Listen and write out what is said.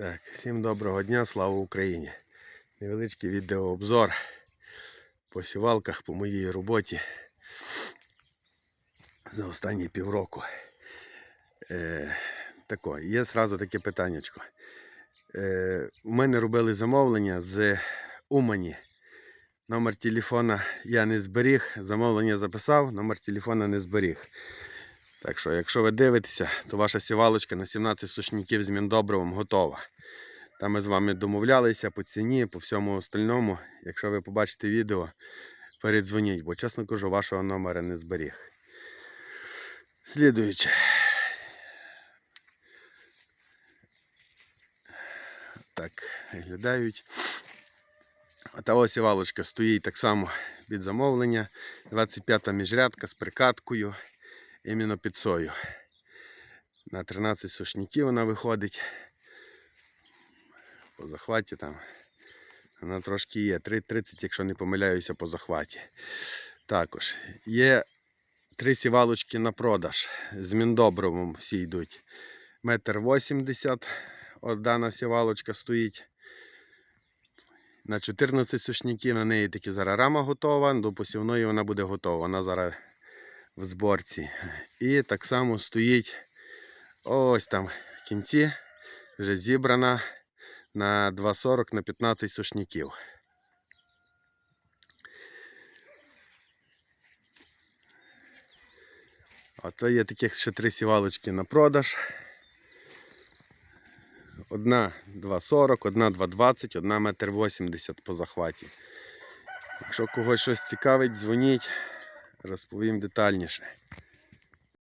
Так, всім доброго дня, слава Україні. Невеличкий відеообзор по сівалках по моїй роботі за останні півроку. Е, тако, є зразу таке питаннячко. Е, у мене робили замовлення з Умані. Номер телефона я не зберіг, замовлення записав, номер телефона не зберіг. Так що, якщо ви дивитеся, то ваша сівалочка на 17 сушників з міндобривом готова. Там ми з вами домовлялися по ціні, по всьому остальному. Якщо ви побачите відео, передзвоніть, бо, чесно кажу, вашого номера не зберіг. Слідуюче. Так, виглядають. А та ось сівалочка стоїть так само під замовлення. 25-та міжрядка з прикаткою іменно під сою. На 13 сушників вона виходить. По захваті там. Вона трошки є. 3,30, якщо не помиляюся, по захваті. Також є три сівалочки на продаж. З міндобровом всі йдуть. Метр 80 от дана сівалочка стоїть. На 14 сушників на неї таки зараз рама готова, до посівної вона буде готова. Вона зараз в зборці. І так само стоїть ось там в кінці, вже зібрана на 2,40 на 15 сушників. Ото є таких ще три сівалочки на продаж. Одна 2,40, одна 2,20, одна 1,80 м по захваті. Якщо когось щось цікавить, дзвоніть, розповім детальніше.